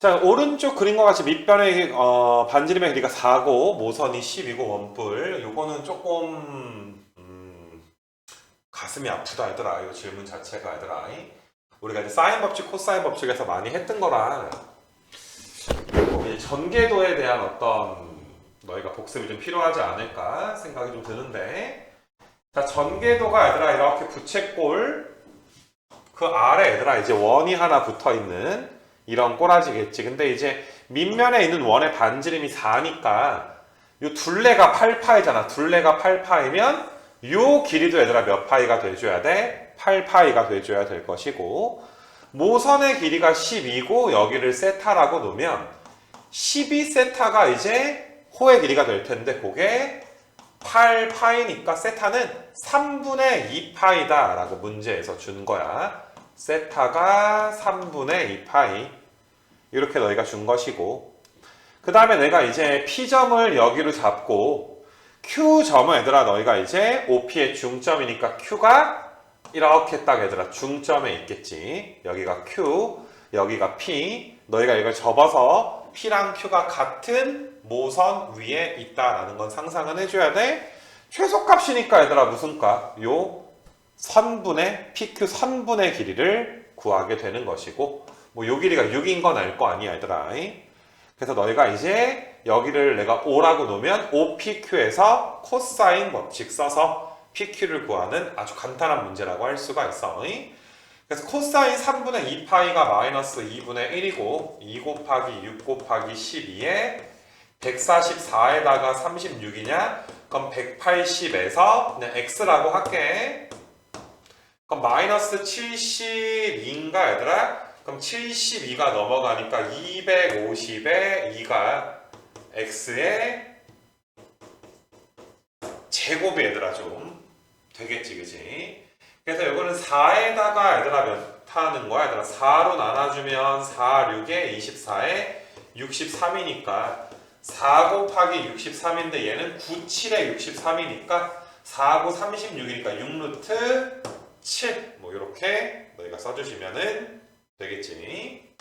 자, 오른쪽 그림과 같이 밑변의 어, 반지름의 길이가 4고 모선이 10이고 원뿔. 요거는 조금 음, 가슴이 아프다 얘들아. 이 질문 자체가 얘들아. 우리가 이제 사인 법칙, 코사인 법칙에서 많이 했던 이제 전개도에 대한 어떤 너희가 복습이 좀 필요하지 않을까 생각이 좀 드는데 자, 전개도가 얘들아 이렇게 부채꼴 그 아래 얘들아 이제 원이 하나 붙어 있는 이런 꼬라지겠지. 근데 이제 밑면에 있는 원의 반지름이 4니까 요 둘레가 8파이잖아. 둘레가 8파이면 요 길이도 얘들아 몇 파이가 돼줘야 돼? 8파이가 돼줘야 될 것이고 모선의 길이가 12고 여기를 세타라고 놓으면 12세타가 이제 호의 길이가 될 텐데 그게 8파이니까 세타는 3분의 2파이다 라고 문제에서 준 거야. 세타가 3분의 2파이. 이렇게 너희가 준 것이고. 그 다음에 내가 이제 P점을 여기로 잡고 Q점을 얘들아 너희가 이제 OP의 중점이니까 Q가 이렇게 딱 얘들아 중점에 있겠지. 여기가 Q 여기가 P. 너희가 이걸 접어서 P랑 Q가 같은 모선 위에 있다라는 건 상상은 해줘야 돼. 최소값이니까 얘들아 무슨 값? 요 선분의 PQ 선분의 길이를 구하게 되는 것이고 뭐 요 길이가 6인 건 알 거 아니야 얘들아 그래서 너희가 이제 여기를 내가 5라고 놓으면 OPQ에서 코사인 법칙 써서 PQ를 구하는 아주 간단한 문제라고 할 수가 있어 그래서 코사인 3분의 2파이가 마이너스 2분의 1이고 2 곱하기 6 곱하기 12에 144에다가 36이냐? 그럼 180에서 그냥 x라고 할게. 그럼 마이너스 72인가 얘들아? 그럼 72가 넘어가니까 250에 2가 x의 제곱이 얘들아 좀 되겠지 그지? 그래서 이거는 4에다가 얘들아 몇 하는 거야 얘들아 4로 나눠주면 4, 6에 24에 63이니까 4 곱하기 63인데 얘는 9, 7에 63이니까 4, 9, 36이니까 6루트 7. 뭐 이렇게 너희가 써주시면은 되겠지.